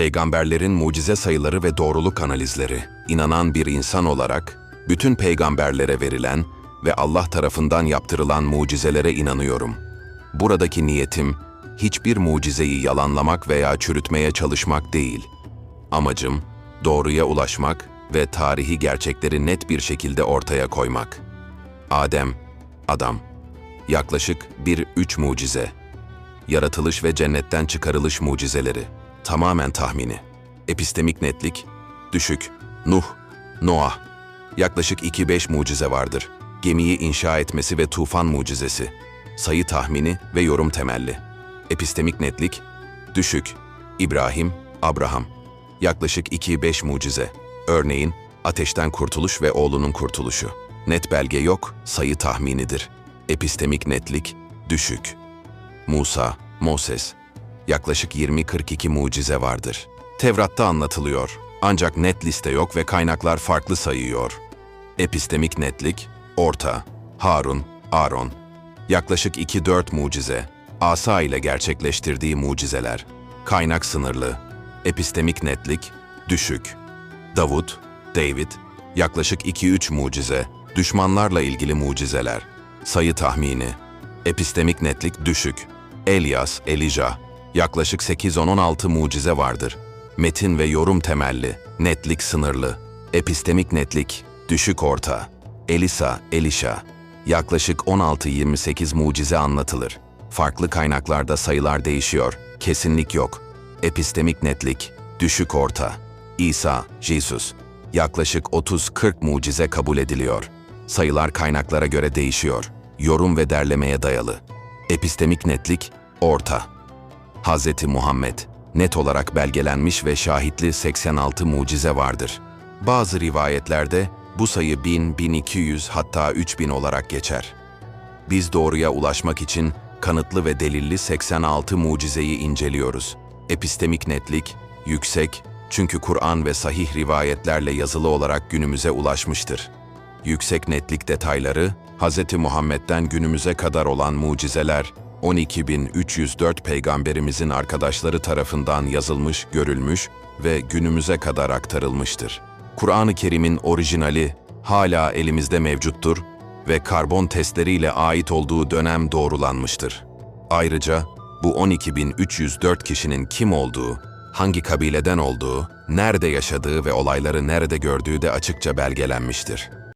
Peygamberlerin mucize sayıları ve doğruluk analizleri. İnanan bir insan olarak bütün peygamberlere verilen ve Allah tarafından yaptırılan mucizelere inanıyorum. Buradaki niyetim hiçbir mucizeyi yalanlamak veya çürütmeye çalışmak değil. Amacım doğruya ulaşmak ve tarihi gerçekleri net bir şekilde ortaya koymak. Adem, adam. Yaklaşık bir üç mucize. Yaratılış ve cennetten çıkarılış mucizeleri. Tamamen tahmini. Epistemik netlik, düşük. Nuh, Noah. Yaklaşık 2-5 mucize vardır. Gemiyi inşa etmesi ve tufan mucizesi. Sayı tahmini ve yorum temelli. Epistemik netlik, düşük. İbrahim, Abraham. Yaklaşık 2-5 mucize. Örneğin, ateşten kurtuluş ve oğlunun kurtuluşu. Net belge yok, sayı tahminidir. Epistemik netlik, düşük. Musa, Moses. Yaklaşık 20-42 mucize vardır. Tevrat'ta anlatılıyor. Ancak net liste yok ve kaynaklar farklı sayıyor. Epistemik netlik, orta, Harun, Aaron. Yaklaşık 2-4 mucize. Asa ile gerçekleştirdiği mucizeler. Kaynak sınırlı. Epistemik netlik, düşük. Davut, David, yaklaşık 2-3 mucize. Düşmanlarla ilgili mucizeler. Sayı tahmini. Epistemik netlik düşük. Elias, Elija, yaklaşık 8-10-16 mucize vardır. Metin ve yorum temelli, netlik sınırlı. Epistemik netlik, düşük orta. Elisa, Elisha, yaklaşık 16-28 mucize anlatılır. Farklı kaynaklarda sayılar değişiyor, kesinlik yok. Epistemik netlik, düşük orta. İsa, Jesus, yaklaşık 30-40 mucize kabul ediliyor. Sayılar kaynaklara göre değişiyor. Yorum ve derlemeye dayalı. Epistemik netlik, orta. Hz. Muhammed, net olarak belgelenmiş ve şahitli 86 mucize vardır. Bazı rivayetlerde bu sayı 1000, 1200 hatta 3000 olarak geçer. Biz doğruya ulaşmak için kanıtlı ve delilli 86 mucizeyi inceliyoruz. Epistemik netlik, yüksek, çünkü Kur'an ve sahih rivayetlerle yazılı olarak günümüze ulaşmıştır. Yüksek netlik detayları, Hz. Muhammed'den günümüze kadar olan mucizeler, 12.304 peygamberimizin arkadaşları tarafından yazılmış, görülmüş ve günümüze kadar aktarılmıştır. Kur'an-ı Kerim'in orijinali hala elimizde mevcuttur ve karbon testleriyle ait olduğu dönem doğrulanmıştır. Ayrıca bu 12.304 kişinin kim olduğu, hangi kabileden olduğu, nerede yaşadığı ve olayları nerede gördüğü de açıkça belgelenmiştir.